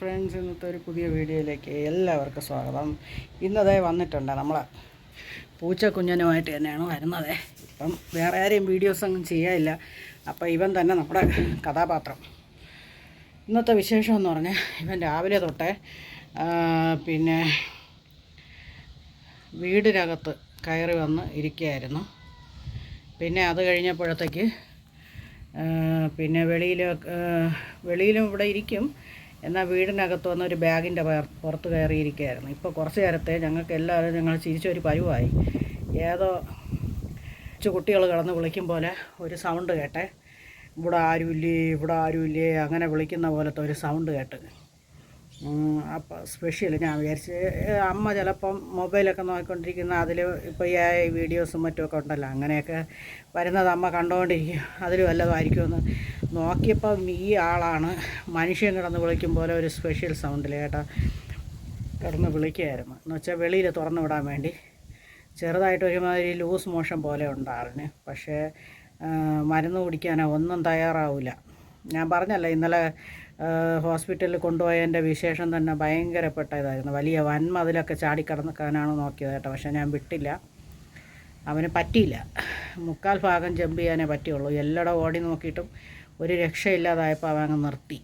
Friends ഇന്നത്തെ ഒരു പുതിയ വീഡിയോയിലേക്ക് എല്ലാവർക്കും സ്വാഗതം. ഇന്നതേ വന്നിട്ടുണ്ട് നമ്മളെ പൂച്ചക്കുഞ്ഞനുമായിട്ട് തന്നെയാണ് വരുന്നത്. ഇപ്പം വേറെ ആരെയും വീഡിയോസ് ഒന്നും ചെയ്യാനില്ല. അപ്പോൾ ഇവൻ തന്നെ നമ്മുടെ കഥാപാത്രം. ഇന്നത്തെ വിശേഷം എന്ന് പറഞ്ഞാൽ ഇവൻ രാവിലെ തൊട്ടേ പിന്നെ വീടിനകത്ത് കയറി വന്ന് ഇരിക്കുകയായിരുന്നു. പിന്നെ അത് കഴിഞ്ഞപ്പോഴത്തേക്ക് പിന്നെ വെളിയിൽ വെളിയിലും ഇവിടെ ഇരിക്കും. എന്നാൽ വീടിനകത്ത് വന്ന് ഒരു ബാഗിന്റെ പുറത്ത് കയറിയിരിക്കുകയായിരുന്നു. ഇപ്പോൾ കുറച്ച് നേരത്തെ ഞങ്ങൾക്ക് എല്ലാവരും ഞങ്ങൾ ചിരിച്ചൊരു പരുവായി. ഏതോ കൊച്ചു കുട്ടികൾ കിടന്ന് വിളിക്കും പോലെ ഒരു സൗണ്ട് കേട്ടെ. ഇവിടെ ആരുമില്ലേ ഇവിടെ ആരുമില്ലേ അങ്ങനെ വിളിക്കുന്ന പോലത്തെ ഒരു സൗണ്ട് കേട്ട്. അപ്പോൾ സ്പെഷ്യൽ ഞാൻ വിചാരിച്ച് അമ്മ ചിലപ്പം മൊബൈലൊക്കെ നോക്കിക്കൊണ്ടിരിക്കുന്ന അതിൽ ഇപ്പോൾ ഈ വീഡിയോസും മറ്റുമൊക്കെ ഉണ്ടല്ലോ. അങ്ങനെയൊക്കെ വരുന്നത് അമ്മ കണ്ടുകൊണ്ടിരിക്കും അതിൽ വല്ലതും ആയിരിക്കുമെന്ന്. നോക്കിയപ്പം ഈ ആളാണ് മനുഷ്യൻ കിടന്ന് വിളിക്കും പോലെ ഒരു സ്പെഷ്യൽ സൗണ്ടിൽ കേട്ടോ കിടന്ന് വിളിക്കുകയായിരുന്നു എന്ന് വെച്ചാൽ വെളിയിൽ തുറന്നു വിടാൻ വേണ്ടി. ചെറുതായിട്ട് ഒരുമാതിരി ലൂസ് മോഷൻ പോലെ ഉണ്ടാറിന് പക്ഷേ മരുന്ന് കുടിക്കാനോ ഒന്നും തയ്യാറാവില്ല ഞാൻ പറഞ്ഞല്ല ഇന്നലെ ഹോസ്പിറ്റലിൽ കൊണ്ടുപോയതിന്റെ വിശേഷം തന്നെ ഭയങ്കരപ്പെട്ട ഇതായിരുന്നു വലിയ വൻമതിലൊക്കെ ചാടിക്കടന്നക്കാനാണ് നോക്കിയത് കേട്ടോ. പക്ഷേ ഞാൻ വിട്ടില്ല. അവന് പറ്റിയില്ല. മുക്കാൽ ഭാഗം ജമ്പ് ചെയ്യാനേ പറ്റുള്ളൂ എല്ലായിടം ഓടി നോക്കിയിട്ടും ഒരു രക്ഷയില്ലാതായപ്പോൾ അവൻ അങ്ങ് നിർത്തി.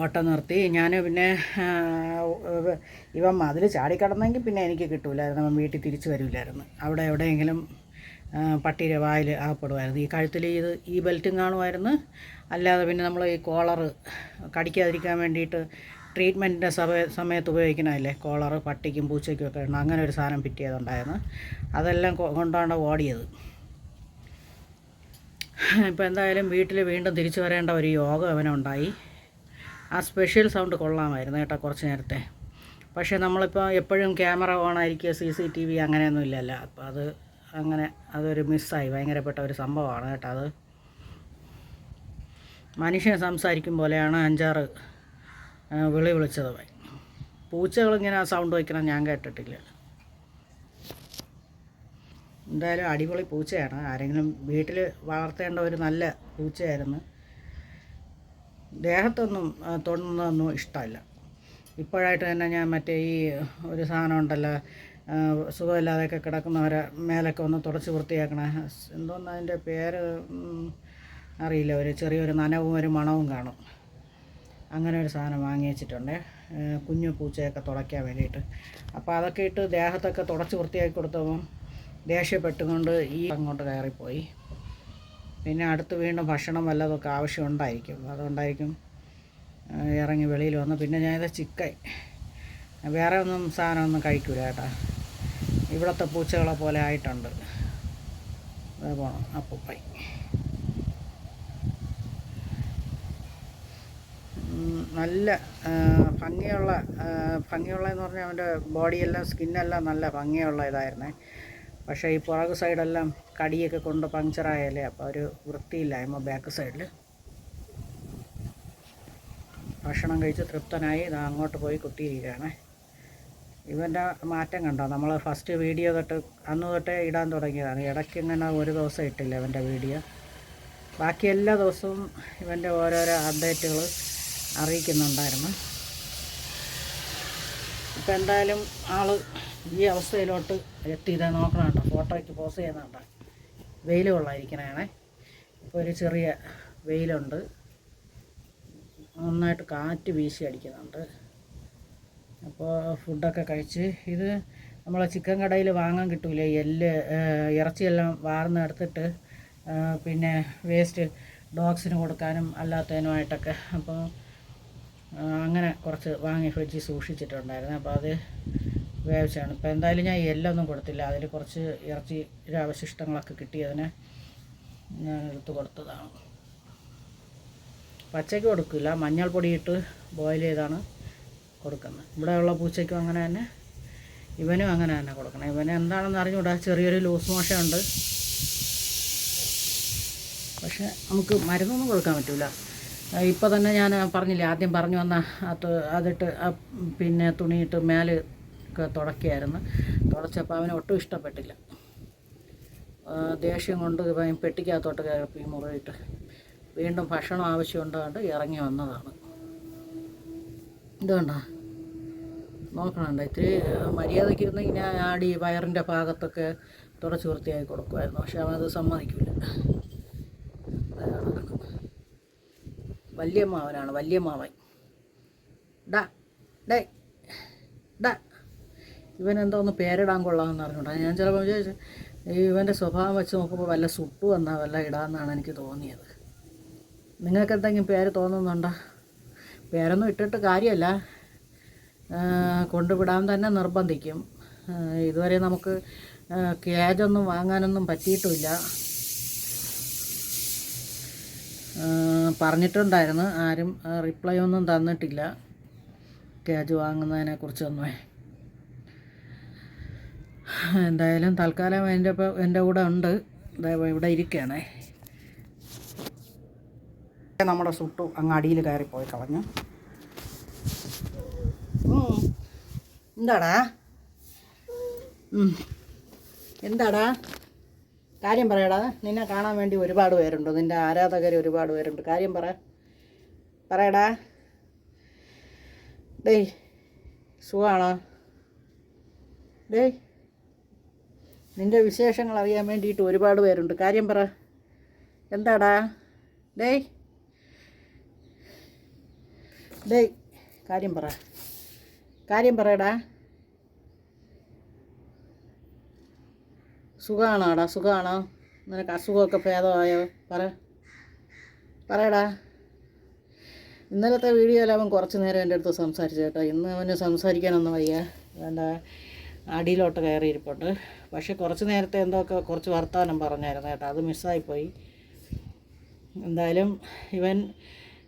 ഓട്ടം നിർത്തി. ഞാൻ പിന്നെ ഇവൻ മതിൽ ചാടിക്കടന്നെങ്കിൽ പിന്നെ എനിക്ക് കിട്ടൂലായിരുന്നു. അവൻ വീട്ടിൽ തിരിച്ചു വരില്ലായിരുന്നു അവിടെ എവിടെയെങ്കിലും പട്ടിയുടെ വായിൽ ആകപ്പെടുമായിരുന്നു. ഈ കഴുത്തിൽ ഇത് ഈ ബെൽറ്റും കാണുമായിരുന്നു. അല്ലാതെ പിന്നെ നമ്മൾ ഈ കോളറ് കടിക്കാതിരിക്കാൻ വേണ്ടിയിട്ട് ട്രീറ്റ്മെന്റിന്റെ സമയ സമയത്ത് ഉപയോഗിക്കണമല്ലേ കോളറ് പട്ടിക്കും പൂച്ചയ്ക്കും ഒക്കെ ഉണ്ട് അങ്ങനെ ഒരു സാധനം ഫിറ്റ് ചെയ്തുണ്ടായിരുന്നു അതെല്ലാം കൊണ്ടാണ് ഓടിയത്. ഇപ്പോൾ എന്തായാലും വീട്ടിൽ വീണ്ടും തിരിച്ചു വരേണ്ട ഒരു യോഗം അവനുണ്ടായി. ആ സ്പെഷ്യൽ സൗണ്ട് കൊള്ളാമായിരുന്നു കേട്ടോ കുറച്ച് നേരത്തെ. പക്ഷേ നമ്മളിപ്പോൾ എപ്പോഴും ക്യാമറ ഓൺ ആയിരിക്കുക സി സി ടി വി അങ്ങനെയൊന്നും ഇല്ലല്ലോ. അപ്പോൾ അത് അങ്ങനെ അതൊരു മിസ്സായി ഭയങ്കരപ്പെട്ട ഒരു സംഭവമാണ് കേട്ടോ അത്. മനുഷ്യൻ സംസാരിക്കും പോലെയാണ് അഞ്ചാറ് വിളി വിളിച്ചത് പൂച്ചകളിങ്ങനെ ആ സൗണ്ട് വയ്ക്കണം ഞാൻ കേട്ടിട്ടില്ല. എന്തായാലും അടിപൊളി പൂച്ചയാണ്. ആരെങ്കിലും വീട്ടിൽ വളർത്തേണ്ട ഒരു നല്ല പൂച്ചയായിരുന്നു. ദേഹത്തൊന്നും തൊണ്ണൊന്നും ഇഷ്ടമല്ല. ഇപ്പോഴായിട്ട് തന്നെ ഞാൻ മറ്റേ ഈ ഒരു സാധനം ഉണ്ടല്ലോ സുഖമില്ലാതെ സുഖമില്ലാതെയൊക്കെ കിടക്കുന്നവരെ മേലൊക്കെ ഒന്ന് തുടച്ച് വൃത്തിയാക്കണ. എന്തോന്ന് അതിന്റെ പേര് അറിയില്ല. ഒരു ചെറിയൊരു നനവും ഒരു മണവും കാണും. അങ്ങനെ ഒരു സാധനം വാങ്ങി വെച്ചിട്ടുണ്ട്. കുഞ്ഞു പൂച്ചയൊക്കെ തുടയ്ക്കാൻ വേണ്ടിയിട്ട്. അപ്പോൾ അതൊക്കെ ഇട്ട് ദേഹത്തൊക്കെ തുടച്ച് വൃത്തിയാക്കി കൊടുത്തപ്പം ദേഷ്യപ്പെട്ടുകൊണ്ട് ഈ അങ്ങോട്ട് കയറിപ്പോയി. പിന്നെ അടുത്ത് വീണ്ടും ഭക്ഷണം വല്ലതൊക്കെ ആവശ്യമുണ്ടായിരിക്കും. അതുകൊണ്ടായിരിക്കും ഇറങ്ങി വെളിയിൽ വന്നു. പിന്നെ ഞാനിത് ചിക്കൻ വേറെ ഒന്നും സാധനമൊന്നും കഴിക്കൂല കേട്ടാ. ഇവിടുത്തെ പൂച്ചകളെ പോലെ ആയിട്ടുണ്ട്. അത് പോണം അപ്പൂപ്പൈ നല്ല ഭംഗിയുള്ള ഭംഗിയുള്ള എന്ന് പറഞ്ഞാൽ അവന്റെ ബോഡിയെല്ലാം സ്കിന്നെല്ലാം നല്ല ഭംഗിയുള്ള ഇതായിരുന്നേ. പക്ഷേ ഈ പുറകു സൈഡെല്ലാം കടിയൊക്കെ കൊണ്ട് പങ്ക്ചറായാലേ അപ്പോൾ ഒരു വൃത്തിയില്ലായ്മ ബാക്ക് സൈഡിൽ ഭക്ഷണം കഴിച്ച് തൃപ്തനായി ഇതാ അങ്ങോട്ട് പോയി കുത്തിയിരിക്കുകയാണ്. ഇവന്റെ മാറ്റം കണ്ടോ? നമ്മൾ ഫസ്റ്റ് വീഡിയോ തൊട്ട് അന്ന് തൊട്ടേ ഇടാൻ തുടങ്ങിയതാണ്. ഇടയ്ക്ക് ഇങ്ങനെ ഒരു ദിവസം ഇട്ടില്ല ഇവന്റെ വീഡിയോ ബാക്കി എല്ലാ ദിവസവും ഇവന്റെ ഓരോരോ അപ്ഡേറ്റുകൾ അറിയിക്കുന്നുണ്ടായിരുന്നു. ഇപ്പം എന്തായാലും ആൾ ഈ അവസ്ഥയിലോട്ട് എത്തിയത് നോക്കണം കേട്ടോ. ഫോട്ടോയ്ക്ക് പോസ് ചെയ്യുന്നുണ്ട് വെയിൽ കൊള്ളാതിരിക്കണേ. ഇപ്പോൾ ഒരു ചെറിയ വെയിലുണ്ട്. നന്നായിട്ട് കാറ്റ് വീശി അടിക്കുന്നുണ്ട്. അപ്പോൾ ഫുഡൊക്കെ കഴിച്ച് ഇത് നമ്മൾ ചിക്കൻ കടയിൽ വാങ്ങാൻ കിട്ടൂലേ? എല്ല് ഇറച്ചിയെല്ലാം വാർന്ന് എടുത്തിട്ട് പിന്നെ വേസ്റ്റ് ഡോഗ്സിന് കൊടുക്കാനും അല്ലാത്തതിനുമായിട്ടൊക്കെ. അപ്പോൾ അങ്ങനെ കുറച്ച് വാങ്ങി ഫ്രിഡ്ജിൽ സൂക്ഷിച്ചിട്ടുണ്ടായിരുന്നു. അപ്പോൾ അത് വേവിച്ചാണ് ഇപ്പോൾ എന്തായാലും ഞാൻ എല്ലൊന്നും കൊടുത്തില്ല. അതിൽ കുറച്ച് ഇറച്ചി അവശിഷ്ടങ്ങളൊക്കെ കിട്ടിയതിനെ ഞാൻ എടുത്ത് കൊടുത്തതാണ്. പച്ചയ്ക്ക് കൊടുക്കില്ല. മഞ്ഞൾപ്പൊടി ഇട്ട് ബോയിൽ ചെയ്താണ് കൊടുക്കുന്നത്. ഇവിടെയുള്ള പൂച്ചയ്ക്കും അങ്ങനെ തന്നെ. ഇവനും അങ്ങനെ തന്നെ കൊടുക്കണം. ഇവന് എന്താണെന്ന് അറിഞ്ഞുകൂടാ. ചെറിയൊരു ലൂസ് മോശമുണ്ട്. പക്ഷെ നമുക്ക് മരുന്നൊന്നും കൊടുക്കാൻ പറ്റില്ല ഇപ്പോൾ തന്നെ ഞാൻ പറഞ്ഞില്ലേ ആദ്യം പറഞ്ഞു വന്ന അത് അതിട്ട് പിന്നെ തുണിയിട്ട് മേൽ ഒക്കെ തുടക്കുകയായിരുന്നു തുടച്ചപ്പോൾ അവന് ഒട്ടും ഇഷ്ടപ്പെട്ടില്ല. ദേഷ്യം കൊണ്ട് ഇവൻ പെട്ടിക്കകത്തോട്ട് കയറി മുറിയിട്ട് വീണ്ടും ഭക്ഷണം ആവശ്യമുണ്ടാകൊണ്ട് ഇറങ്ങി വന്നതാണ്. ഇതുകൊണ്ടോ? നോക്കണണ്ട. ഇത്തിരി മര്യാദയ്ക്ക് ഇരുന്ന് ഇങ്ങനെ ആടി വയറിന്റെ ഭാഗത്തൊക്കെ തുടച്ച് വൃത്തിയായി കൊടുക്കുമായിരുന്നു. പക്ഷെ അവനത് സമ്മതിക്കില്ല വലിയ വല്യമ്മാവൻ. ഡേ. ഡാ. ഇവൻ എന്തോന്ന് പേരിടാൻ കൊള്ളാമെന്ന് അറിഞ്ഞൂടാ ഞാൻ ചിലപ്പോൾ വിചാരിച്ചു ഇവന്റെ സ്വഭാവം വെച്ച് നോക്കുമ്പോൾ വല്ല സുട്ടു വന്നാൽ വല്ല ഇടാമെന്നാണ് എനിക്ക് തോന്നിയത്. നിങ്ങൾക്ക് എന്തെങ്കിലും പേര് തോന്നുന്നുണ്ടോ? പേരൊന്നും ഇട്ടിട്ട് കാര്യമല്ല കൊണ്ടുവിടാൻ തന്നെ നിർബന്ധിക്കും. ഇതുവരെ നമുക്ക് കേജൊന്നും വാങ്ങാനൊന്നും പറ്റിയിട്ടുമില്ല പറഞ്ഞിട്ടുണ്ടായിരുന്നു. ആരും റിപ്ലൈ ഒന്നും തന്നിട്ടില്ല. കേജ് വാങ്ങുന്നതിനെ കുറിച്ചൊന്നും എന്തായാലും തൽക്കാലം എന്റെ ഇപ്പം എന്റെ കൂടെ ഉണ്ട്. ഇവിടെ ഇരിക്കുകയാണേ. നമ്മുടെ സുട്ടു അങ്ങ് അടിയിൽ കയറിപ്പോയി കളഞ്ഞു. എന്താടാ. എന്താടാ? കാര്യം പറയടാ നിന്നെ കാണാൻ വേണ്ടി ഒരുപാട് പേരുണ്ട്. നിന്റെ ആരാധകർ ഒരുപാട് പേരുണ്ട്. കാര്യം പറ. പറയടാ. ഡേയ് സുഖമാണോ ഡേയ്. നിന്റെ വിശേഷങ്ങൾ അറിയാൻ വേണ്ടിയിട്ട് ഒരുപാട് പേരുണ്ട്. കാര്യം പറ. എന്താടാ? ഡേയ്. ഡേയ് കാര്യം പറ. കാര്യം പറയടാ. സുഖമാണോടാ സുഖമാണോ നിനക്ക് അസുഖമൊക്കെ ഭേദമായോ? പറ. പറയടാ. ഇന്നലത്തെ വീഡിയോയിൽ അവൻ കുറച്ച് നേരം എന്റെ അടുത്ത് സംസാരിച്ചു കേട്ടോ. ഇന്ന് അവന് സംസാരിക്കാനൊന്നും വയ്യ. വേണ്ട. അടിയിലോട്ട് കയറിയിരിപ്പുണ്ട് പക്ഷെ കുറച്ച് നേരത്തെ എന്തൊക്കെ കുറച്ച് വർത്തമാനം പറഞ്ഞായിരുന്നു കേട്ടോ. അത് മിസ്സായിപ്പോയി എന്തായാലും ഇവൻ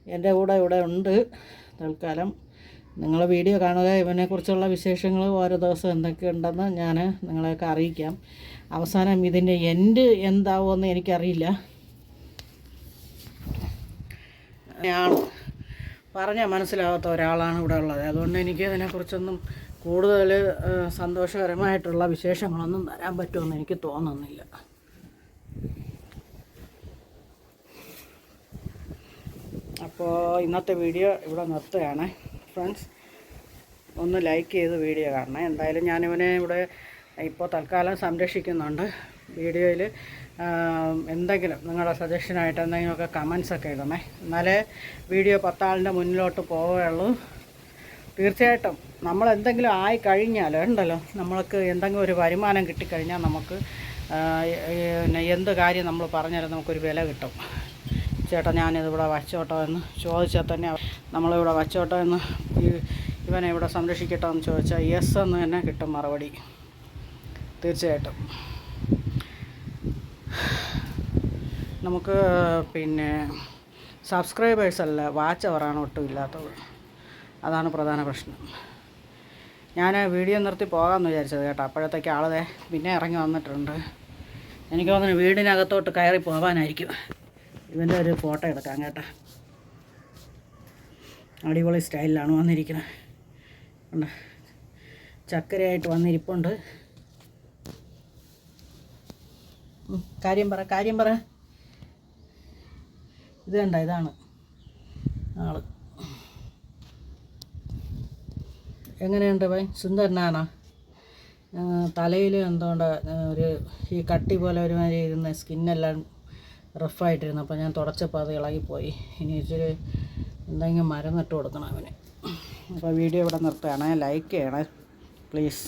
എന്റെ കൂടെ ഇവിടെ ഉണ്ട് തൽക്കാലം. നിങ്ങൾ വീഡിയോ കാണുക. ഇവനെക്കുറിച്ചുള്ള വിശേഷങ്ങൾ ഓരോ ദിവസം എന്തൊക്കെയുണ്ടെന്ന് ഞാൻ നിങ്ങളെയൊക്കെ അറിയിക്കാം. അവസാനം ഇതിന്റെ എൻഡ് എന്താവുമെന്ന് എനിക്കറിയില്ല. ഞാൻ പറഞ്ഞാൽ മനസ്സിലാവാത്ത ഒരാളാണ് ഇവിടെ ഉള്ളത്. അതുകൊണ്ട് എനിക്ക് അതിനെക്കുറിച്ചൊന്നും കൂടുതൽ സന്തോഷകരമായിട്ടുള്ള വിശേഷങ്ങളൊന്നും തരാൻ പറ്റുമെന്ന് എനിക്ക് തോന്നുന്നില്ല. അപ്പോൾ ഇന്നത്തെ വീഡിയോ ഇവിടെ നിർത്തുകയാണ്. ഫ്രണ്ട്സ് ഒന്ന് ലൈക്ക് ചെയ്ത് വീഡിയോ കാണണം. എന്തായാലും ഞാനിവനെ ഇവിടെ ഇപ്പോൾ തൽക്കാലം സംരക്ഷിക്കുന്നുണ്ട്. വീഡിയോയിൽ എന്തെങ്കിലും നിങ്ങളുടെ സജഷനായിട്ട് എന്തെങ്കിലുമൊക്കെ കമൻസൊക്കെ ഇടണേ. എന്നാലേ വീഡിയോ പത്താളിന്റെ മുന്നിലോട്ട് പോവുകയുള്ളൂ. തീർച്ചയായിട്ടും. നമ്മൾ എന്തെങ്കിലും ആയി കഴിഞ്ഞാൽ ഉണ്ടല്ലോ നമ്മൾക്ക് എന്തെങ്കിലും ഒരു വരുമാനം കിട്ടിക്കഴിഞ്ഞാൽ നമുക്ക് എന്ത് കാര്യം നമ്മൾ പറഞ്ഞാലും നമുക്കൊരു വില കിട്ടും. ചേട്ടാ ഞാനിതിവിടെ വച്ചോട്ടോ എന്ന് ചോദിച്ചാൽ തന്നെ നമ്മളിവിടെ വച്ചോട്ടോ എന്ന് ഇവനെ ഇവിടെ സംരക്ഷിക്കട്ടോ എന്ന് ചോദിച്ചാൽ യെസ് എന്ന് തന്നെ കിട്ടും മറുപടി. തീർച്ചയായിട്ടും. നമുക്ക് പിന്നെ സബ്സ്ക്രൈബേഴ്സല്ല അല്ല വാച്ച് അവറാണ് ഒട്ടും ഇല്ലാത്തത്. അതാണ് പ്രധാന പ്രശ്നം. ഞാൻ വീഡിയോ നിർത്തി പോകാമെന്ന് വിചാരിച്ചത് കേട്ടോ. അപ്പോഴത്തേക്ക് ആളതെ പിന്നെ ഇറങ്ങി വന്നിട്ടുണ്ട്. എനിക്ക് തോന്നുന്നു വീടിനകത്തോട്ട് കയറി പോകാനായിരിക്കും ഇവന്റെ ഒരു ഫോട്ടോ എടുക്കാം കേട്ടോ. അടിപൊളി സ്റ്റൈലിലാണ് വന്നിരിക്കുന്നത്. ചക്കരയായിട്ട് വന്നിരിപ്പുണ്ട്. കാര്യം പറ കാര്യം പറ. ഇത് കണ്ട ഇതാണ് ആൾ. എങ്ങനെയുണ്ട് ഭയ സുന്ദരനാണോ? തലയിൽ എന്തുകൊണ്ട് ഒരു ഈ കട്ടി പോലെ ഒരുമാതിരി ഇരുന്ന സ്കിന്നെല്ലാം റഫായിട്ടിരുന്നു അപ്പോൾ ഞാൻ തുടച്ചപ്പോൾ അത് ഇളകിപ്പോയി. ഇനി ഇച്ചിരി എന്തെങ്കിലും മരുന്നിട്ട് കൊടുക്കണം അവന്. അപ്പോൾ വീഡിയോ ഇവിടെ നിർത്തുകയാണ്. ലൈക്ക് ചെയ്യണേ. പ്ലീസ്.